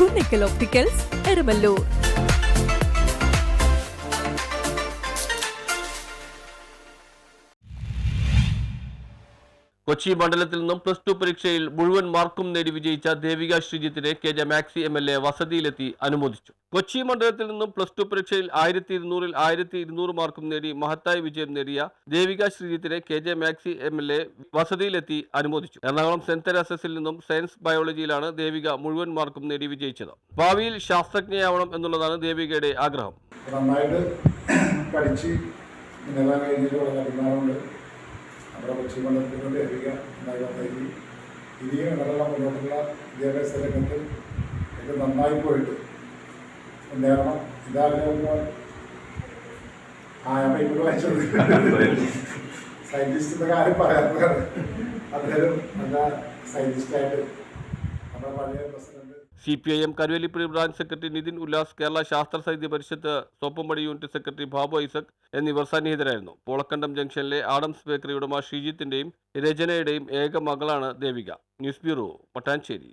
Kunnickal opticals Eramallur Kochi മണ്ഡലത്തിൽ നിന്നും plus two പരീക്ഷയിൽ മുഴുവൻ മാർക്കും നേടി വിജയിച്ച Devika ശ്രീജിത്തിനെ K J Maxi M L A വസതിയിലെത്തി അനുമോദിച്ചു. കൊച്ചി മണ്ഡലത്തിൽ നിന്നും പ്ലസ് ടു പരീക്ഷയിൽ ആയിരത്തി ഇരുന്നൂറിൽ ആയിരത്തി ഇരുന്നൂറ് മാർക്കും നേടി മഹത്തായ വിജയം നേടിയ Devika ശ്രീജിത്തിനെ K J Maxi M L A വസതിയിലെത്തി അനുമോദിച്ചു. എറണാകുളം സെന്റ് തെരാസസിൽ നിന്നും സയൻസ് ബയോളജിയിലാണ് ദേവിക മുഴുവൻ മാർക്കും നേടി വിജയിച്ചത്. ഭാവിയിൽ ശാസ്ത്രജ്ഞയാവണം എന്നുള്ളതാണ് ദേവികയുടെ ആഗ്രഹം. നന്നായിട്ട് പഠിച്ച് നമ്മുടെ കൊച്ചി മണ്ഡലത്തിനോട് ലഭിക ഉണ്ടായി വന്നേക്ക് ഇനിയും ഇടവേള മുന്നോട്ടുള്ള വിദ്യാഭ്യാസ രംഗത്ത് ഇത് നന്നായി പോയിട്ട് മുന്നേറണം. ഇതാഗ്രഹം ആ ഞാൻ പേപ്പർ വായിച്ചത് സയന്റിസ്റ്റ് എന്ന കാര്യം പറയാത്തതാണ് അദ്ദേഹം നല്ല സയന്റിസ്റ്റായിട്ട് നമ്മുടെ പഴയ president C P I M Karuvelippuzha branch secretary Nithin Ullas Kerala Shastra Sahitya Parishad Soppampadi unit secretary Babu Isaac എന്നിവർ സന്നിഹിതരായിരുന്നു. പോളക്കണ്ടം ജംഗ്ഷനിലെ ആഡംസ് ബേക്കറി ഉടമ ഷീജിത്തിന്റെയും രചനയുടെയും ഏക മകളാണ് ദേവിക. News bureau Mattancherry